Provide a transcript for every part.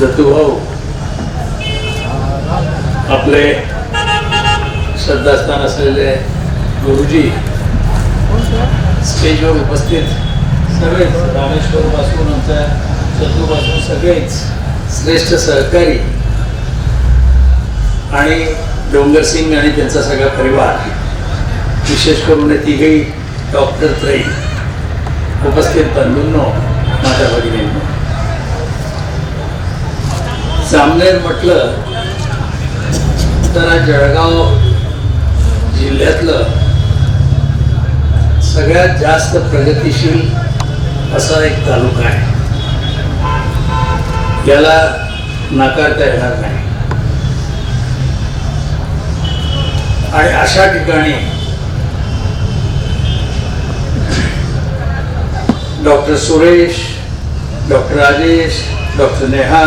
दत्तूभाऊ आपले श्रद्धास्थान असलेले गुरुजी स्टेजवर उपस्थित सगळेच रामेश्वर पासून आमच्या पासून सगळेच श्रेष्ठ सहकारी आणि डोंगर सिंग आणि त्यांचा सगळा परिवार विशेष करून तिघही डॉक्टर त्रयी उपस्थित बंधूंनो माझ्या भगिनींनो. जामनेर म्हटलं तर जळगाव जिल्ह्यातलं सगळ्यात जास्त प्रगतिशील असा एक तालुका आहे. याला नाकारता येणार नाही. आणि अशा ठिकाणी doctor Suresh doctor Rajesh doctor Neha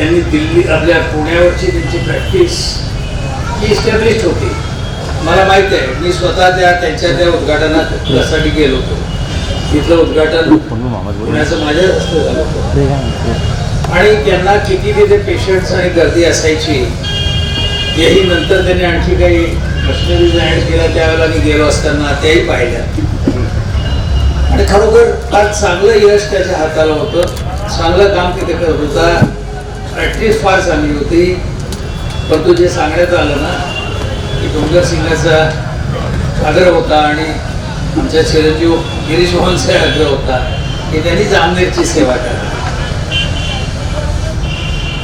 यांनी दिल्ली आपल्या पुण्यावरची त्यांची प्रॅक्टिस ही इस्टॅब्लिश होती. मला माहीत आहे मी स्वतः त्या त्यांच्या त्या उद्घाटनासाठी गेलो होतो. तिथलं उद्घाटन पुण्याचं माझ्याच हस्ते झालं होतं. आणि त्यांना किती तिथे पेशंट्स आणि गर्दी असायची हेही नंतर त्यांनी आणखी काही मशिनरी ॲड केल्या त्यावेळेला मी गेलो असताना त्याही पाहिल्या. आणि खरोखर फार चांगलं यश त्याच्या हाताला होतं. चांगलं काम तिथे करत होता. प्रॅक्टिस फार चांगली होती. परंतु जे सांगण्यात आलं ना की डोंगर सिंगाचा आग्रह होता आणि आमच्या चिरंजीव गिरीश मोहनचा आग्रह होता की त्यांनी जामनेरची सेवा करा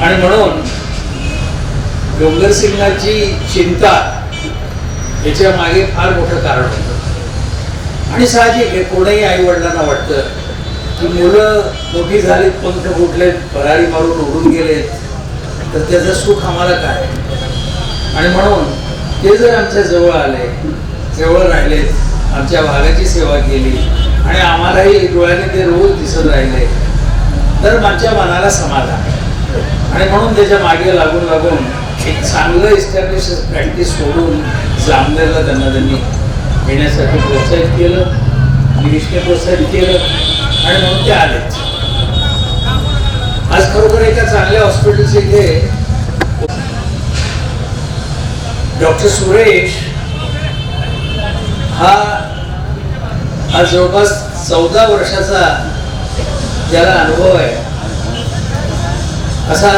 आणि म्हणून डोंगर सिंगाची चिंता याच्या मागे फार मोठं कारण होतं. आणि साहजिक आहे कोणीही आई वडिलांना वाटतं की मुलं मोठी झालीत पंख फुटलेत भरारी मारून उडून गेलेत तर त्याचं सुख आम्हाला काय? आणि म्हणून ते जर आमच्या जवळ आले जवळ राहिलेत आमच्या भागाची सेवा केली आणि आम्हालाही डोळ्याने ते रोज दिसत राहिले तर आमच्या मनाला समाधान आणि म्हणून त्याच्यामागे लागून लागून एक चांगलं इस्टॅब्लिश प्रॅक्टिस सोडून जामनेरला त्यांना त्यांनी येण्यासाठी प्रोत्साहित केलं गिरीशने प्रोत्साहित केलं आणि म्हणून ते आलेच आज खरोखर एका चांगल्या हॉस्पिटलचे इथे डॉक्टर सुरेश हा आज जवळपास चौदा वर्षाचा ज्याला अनुभव आहे असा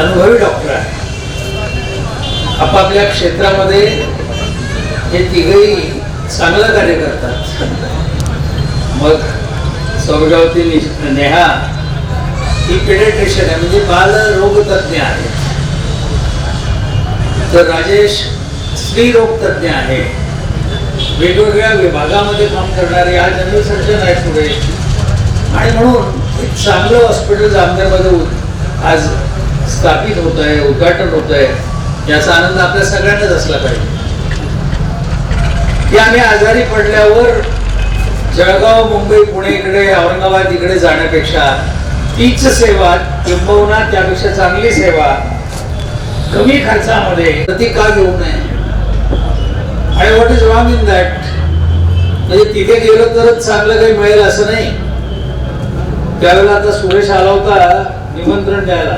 अनुभवी डॉक्टर आहे. आपापल्या क्षेत्रामध्ये हे तिघही चांगलं कार्य करतात. मग स्वर्गावती नेहा ही पेडेट्रेशन आहे म्हणजे बाल रोग आहे. तर राजेश स्त्री रोग आहे. वेगवेगळ्या विभागामध्ये काम करणारे हा जनरल सर्जन आहे पुढे. आणि म्हणून एक चांगलं हॉस्पिटल जामनेरमध्ये आज स्थापित होत आहे उद्घाटन होत आहे. याचा आनंद आपल्या सगळ्यांनाच असला पाहिजे. की आम्ही आजारी पडल्यावर जळगाव मुंबई पुणे इकडे औरंगाबाद इकडे जाण्यापेक्षा तीच सेवा किंबहुना त्यापेक्षा चांगली सेवा कमी खर्चामध्ये तर ती का घेऊ नये. आणि what is wrong in that म्हणजे तिथे गेलो तरच चांगलं काही मिळेल असं नाही. त्यावेळेला आता सुरेश आला होता निमंत्रण द्यायला.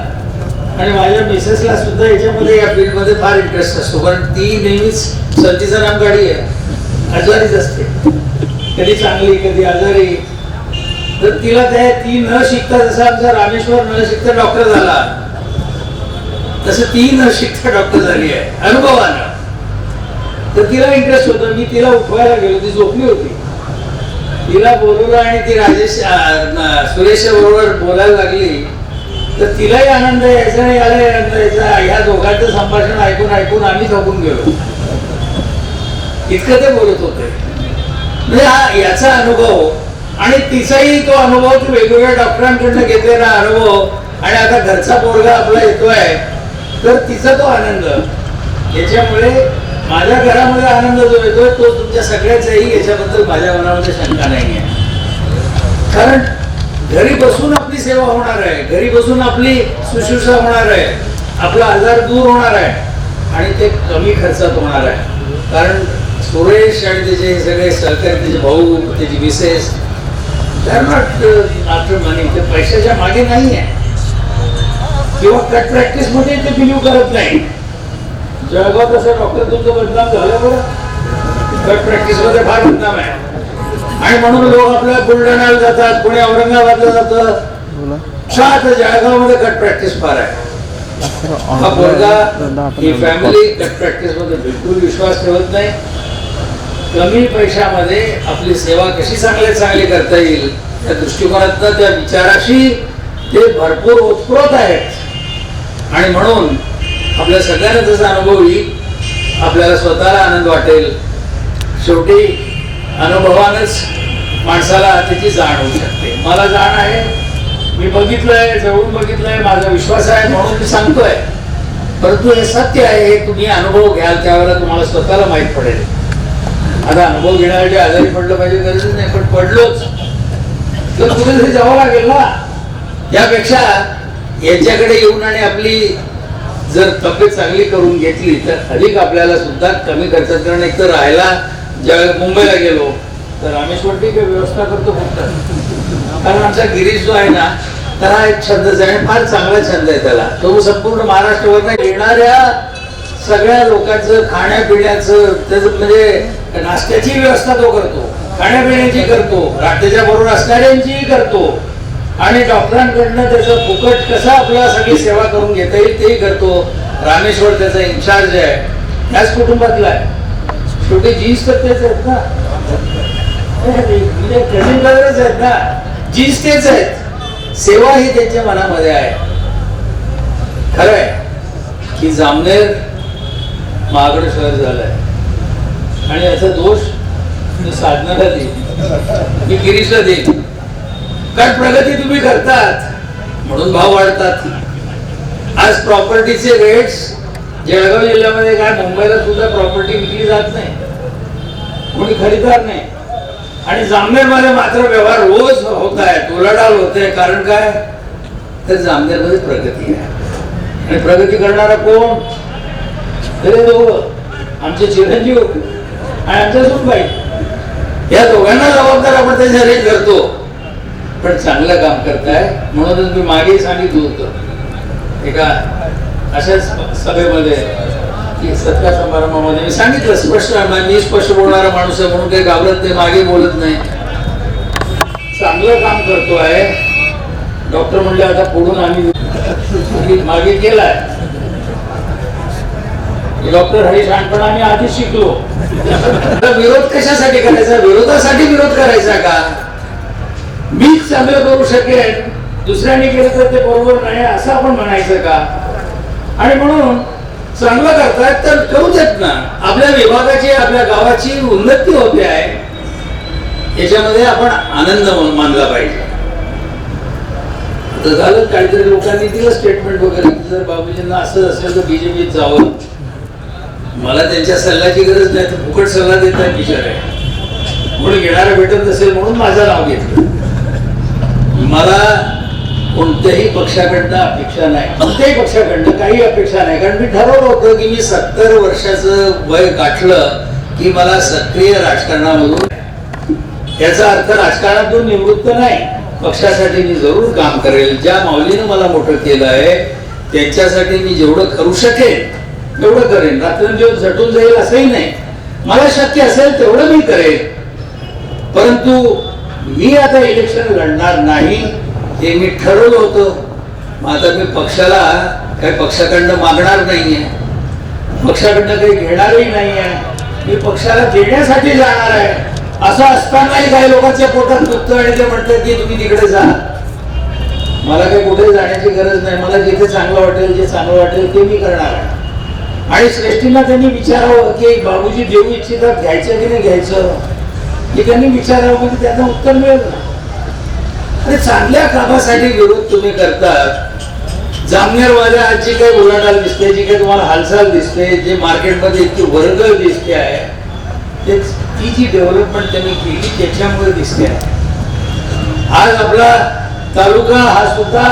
आणि माझ्या मिसेसला सुद्धा याच्यामध्ये या फील्डमध्ये फार इंटरेस्ट असतो. कारण ती नेहमीच संतीचा नाम गाडी आहे. आजारीच असते. कधी चांगली कधी आजारी. तर तिला त्या ती न शिकता जसा आमचा रामेश्वर न शिकता डॉक्टर झाला. तसं ती न शिकता डॉक्टर झाली आहे. अनुभवानं तर तिला इंटरेस्ट होता. मी तिला उठवायला गेलो. ती झोपली होती. तिला बोलवलं आणि ती राजेश सुरेशच्या बरोबर बोलायला लागली. तर तिलाही आनंद यायचा आणि याला आनंद यायचा ह्या दोघांचं संभाषण ऐकून ऐकून आम्ही थकून गेलो. इतकं ते बोलत होते. म्हणजे हा याचा अनुभव आणि तिचाही तो अनुभव ती वेगवेगळ्या डॉक्टरांकडनं घेतलेला अनुभव आणि आता घरचा पोरगा आपला येतोय तर तिचा तो आनंद. याच्यामुळे माझ्या घरामध्ये आनंद जो येतोय तो तुमच्या सगळ्याचाही याच्याबद्दल माझ्या मनामध्ये शंका नाही आहे कारण घरी बसून आपली सेवा होणार आहे घरी बसून आपली शुश्रूषा होणार आहे आपला आजार दूर होणार आहे आणि ते कमी खर्चात होणार आहे. कारण सुरेश आणि त्याचे सगळे सहकारी त्याचे भाऊ त्याची मिसेस ते पैशाच्या मागे नाही आहे किंवा कट प्रॅक्टिसमध्ये ते बिलीव करत नाही. जळगाव तसं डॉक्टर तुमचं बदनाम झालं बरं. कट प्रॅक्टिसमध्ये फार बदनाम आहे. आणि म्हणून लोक आपल्या बुलढाण्याला जातात कोणी औरंगाबादला जातं शाळा जळगावमध्ये कट प्रॅक्टिस फार आहे. हा ही फॅमिली कट प्रॅक्टिसमध्ये बिलकुल विश्वास ठेवत नाही. कमी पैशामध्ये आपली सेवा कशी चांगल्या चांगली करता येईल त्या दृष्टिकोनातनं त्या विचाराशी ते भरपूर उत्प्रोत आहेत. आणि म्हणून आपल्या सगळ्यांना त्याचा अनुभव येईल आपल्याला स्वतःला आनंद वाटेल. शेवटी अनुभवानच माणसाला त्याची जाण होऊ शकते. मला जाण आहे मी बघितलंय जवळून बघितलंय माझा विश्वास आहे म्हणून मी सांगतोय. परंतु हे सत्य आहे हे तुम्ही अनुभव घ्याल त्यावेळेला तुम्हाला स्वतःला माहीत पडेल. आता अनुभव घेण्यासाठी आजारी पडलं पाहिजे गरज नाही पण पडलोच. तर कुठेतरी जावं लागेल ना. यापेक्षा यांच्याकडे येऊन आणि आपली जर तब्येत चांगली करून घेतली तर अधिक आपल्याला सुद्धा कमी खर्चात कारण एक तर राहायला ज्या मुंबईला गेलो तर रामेश्वर ठीक आहे व्यवस्था करतो फक्त. कारण आमचा गिरीश जो आहे ना तर हा एक छंदच आहे आणि फार चांगला छंद आहे त्याला. तो संपूर्ण महाराष्ट्रावर येणाऱ्या सगळ्या लोकांचं खाण्यापिण्याचं त्याचं म्हणजे नाश्त्याची व्यवस्था तो करतो. खाण्यापिण्याची करतो. त्याच्या बरोबर असणाऱ्यांचीही करतो. आणि डॉक्टरांकडनं त्याचं फुकट कसं आपल्याला सगळी सेवा करून घेता येईल तेही करतो. रामेश्वर त्याचा इन्चार्ज आहे. त्याच कुटुंबातला आहे. छोटे जीन्स तर तेच आहेत ना. म्हणजे कझिन ब्रदरच आहेत ना. जीन्स तेच आहेत. सेवा ही त्यांच्या मनामध्ये आहे. खरं आहे की जामनेर महागड शहर झालंय. आणि याचा दोष साधनाला देईन मी गिरीशला देईल. कारण प्रगती तुम्ही करतात. म्हणून भाव वाढतात. आज प्रॉपर्टीचे रेट्स जळगाव जिल्ह्यामध्ये काय मुंबईला सुद्धा प्रॉपर्टी विकली जात नाही. कोणी खरीदार नाही. आणि जामनेरमध्ये मात्र व्यवहार रोज होत आहे उलाढाल होते कारण काय? तर जामनेरमध्ये प्रगती आहे. आणि प्रगती करणारा कोण? अरे दोघं आमचे चिरंजीव आणि आमच्या सुनबाई. या दोघांना जबाबदार आपण त्याच्या रेट करतो पण चांगलं काम करताय म्हणूनच मी मागे सांगितलं होतं. एका अशाच सभेमध्ये की सत्कार समारंभामध्ये मी सांगितलं स्पष्ट मी स्पष्ट बोलणारा माणूस आहे म्हणून काही घाबरत नाही मागे बोलत नाही. चांगलं काम करतो आहे डॉक्टर म्हणले आता पुढून आम्ही मागे केलाय. डॉक्टर हरीश आणपण आम्ही आधी शिकलो. विरोध कशासाठी करायचा? विरोधासाठी विरोध करायचा का? मीच चांगलं करू शकेन दुसऱ्याने केलं तर ते बरोबर नाही असं आपण म्हणायचं का? आणि म्हणून चांगलं करतायत तर करू देत ना. आपल्या विभागाची आपल्या गावाची उन्नती होते आहे. याच्यामध्ये आपण आनंद मानला पाहिजे. आता झालं काहीतरी लोकांनी दिलं स्टेटमेंट वगैरे. जर बाबूजींना असं असेल तर बीजेपीत जावं. मला त्यांच्या सल्ल्याची गरज नाही तर फुकट सल्ला देतात बिचारे. म्हणून घेणारा भेटत असेल म्हणून माझं नाव घेतलं. मला कोणत्याही पक्षाकडनं अपेक्षा नाही. कोणत्याही पक्षाकडनं काही अपेक्षा नाही. कारण मी ठरवलं होतं की मी सत्तर वर्षाचं वय गाठलं की मला सक्रिय राजकारणामधून याचा अर्थ राजकारणातून निवृत्त नाही. पक्षासाठी मी जरूर काम करेल. ज्या माऊलीनं मला मोठं केलं आहे त्यांच्यासाठी मी जेवढं करू शकेन तेवढं करेन. रात्रंदिवस झटून जाईल असंही नाही. मला शक्य असेल तेवढं मी करेन. परंतु मी आता इलेक्शन लढणार नाही हे मी ठरवलं होतं. मग आता मी पक्षाला काही पक्षाकडनं मागणार नाहीये. पक्षाकडनं काही घेणारही नाहीये. मी पक्षाला देण्यासाठी जाणार आहे. असं असतानाही काही लोकांच्या पोटात दुखतं आणि ते म्हणतात की तुम्ही तिकडे जा. मला काही कुठे जाण्याची गरज नाही. मला जिथे चांगलं वाटेल जे चांगलं वाटेल ते मी करणार आहे. आणि श्रेष्ठींना त्यांनी विचारावं की बाबूजी देऊ इच्छितात घ्यायचं की नाही घ्यायचं? हे त्यांनी विचारावं म्हणजे त्याचं उत्तर मिळेल ना. आणि चांगल्या कामासाठी विरोध तुम्ही करतात. जामनेरमध्ये जी काही उलाढाल दिसते जी काही तुम्हाला हालचाल दिसते जे मार्केटमध्ये इतकी वर्दळ दिसते आहे ते ती जी डेव्हलपमेंट त्यांनी केली त्याच्यामुळे दिसते आहे. आज आपला तालुका हा सुद्धा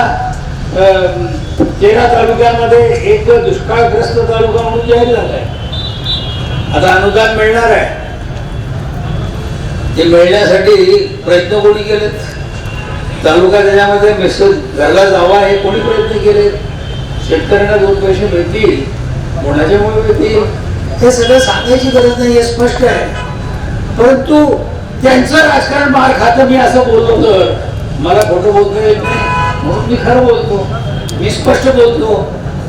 अं, तेरा तालुक्यामध्ये एक दुष्काळग्रस्त तालुका म्हणून जाहीर झालाय आता अनुदान मिळणार आहे. ते मिळण्यासाठी प्रयत्न कोणी केलेत? तालुका त्याच्यामध्ये मिसळ घरला जावा हे कोणी प्रयत्न केले? शेतकऱ्यांना दोन पैसे मिळतील कोणाच्यामुळे मिळतील? हे सगळं सांगायची गरज नाही हे स्पष्ट आहे. परंतु त्यांचं राजकारण मार खातं मी असं बोललो तर. मला खोटं बोलता येत नाही म्हणून मी खरं बोलतो. मी स्पष्ट बोलतो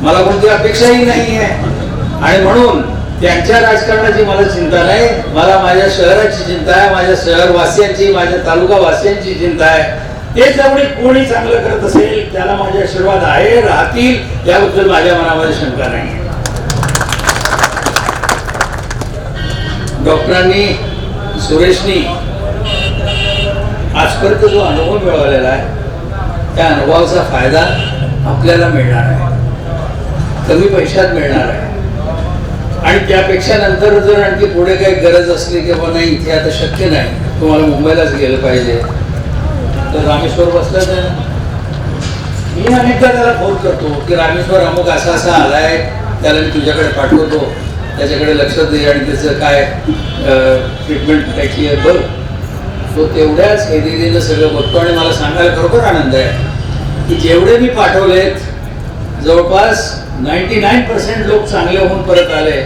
मला कोणती अपेक्षाही नाही आहे. आणि म्हणून त्यांच्या राजकारणाची मला चिंता नाही मला माझ्या शहराची चिंता आहे माझ्या शहरवासियांची माझ्या तालुकावासियांची चिंता आहे. ते त्यामुळे कोणी चांगलं करत असेल त्याला माझे आशीर्वाद आहे राहतील याबद्दल माझ्या मनामध्ये शंका नाही. डॉक्टरांनी सुरेशनी आजपर्यंत जो अनुभव मिळवलेला आहे त्या अनुभवाचा फायदा आपल्याला मिळणार आहे. कमी पैशात मिळणार आहे. आणि त्यापेक्षा नंतर जर आणखी पुढे काही गरज असली किंवा नाही इथे आता शक्य नाही तुम्हाला मुंबईलाच गेलं पाहिजे. तर रामेश्वर बसलं तर? मी अनेकदा त्याला फोन करतो की रामेश्वर अमुक असा असा आलाय त्याला मी तुझ्याकडे पाठवतो. त्याच्याकडे लक्ष दे आणि त्याचं काय ट्रीटमेंट करायची आहे बघ तो तेवढ्याच हेदिरीनं सगळं बघतो आणि मला सांगायला खरोखर आनंद आहे. की जेवढे मी पाठवलेत जवळपास नाईन्टी नाईन पर्सेंट लोक चांगले होऊन परत आले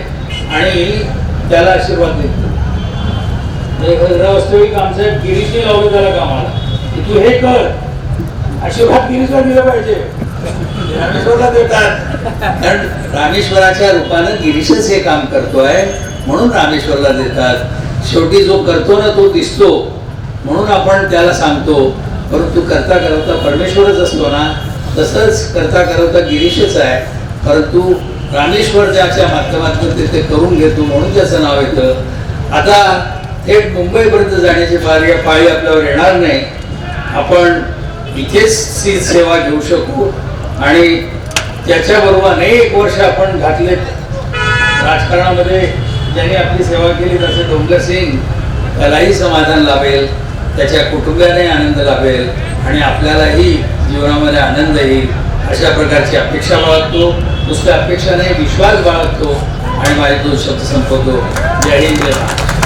आणि त्याला आशीर्वाद देतो वास्तविक आमचं? गिरीशने लावलं त्याला कामाला. की तू हे कर. आशीर्वाद गिरीशला दिलं पाहिजे. रामेश्वरला देतात. कारण रामेश्वराच्या रूपानं गिरीशच हे काम करतोय म्हणून रामेश्वरला देतात. शेवटी जो करतो ना तो दिसतो म्हणून आपण त्याला सांगतो. परंतु करता करता परमेश्वरच असतो ना तसंच करता करता गिरीशच आहे. परंतु रामेश्वर ज्याच्या माध्यमातून ते ते करून घेतो म्हणून त्याचं नाव येतं. आता थेट मुंबईपर्यंत जाण्याची पारी पाळी आपल्यावर येणार नाही. आपण इथेच ती सेवा घेऊ शकू. आणि त्याच्याबरोबर अनेक वर्ष आपण घातले राजकारणामध्ये ज्यांनी आपली सेवा केली तसे डोंगर सिंग त्यालाही समाधान लाभेल. त्याच्या कुटुंबियाने आनंद लाभेल आणि आपल्यालाही जीवनामध्ये आनंद येईल. अशा प्रकारची अपेक्षा बाळगतो. नुसत्या अपेक्षा नाही विश्वास बाळगतो आणि माझे दोन शब्द संपवतो. जय हिंद जय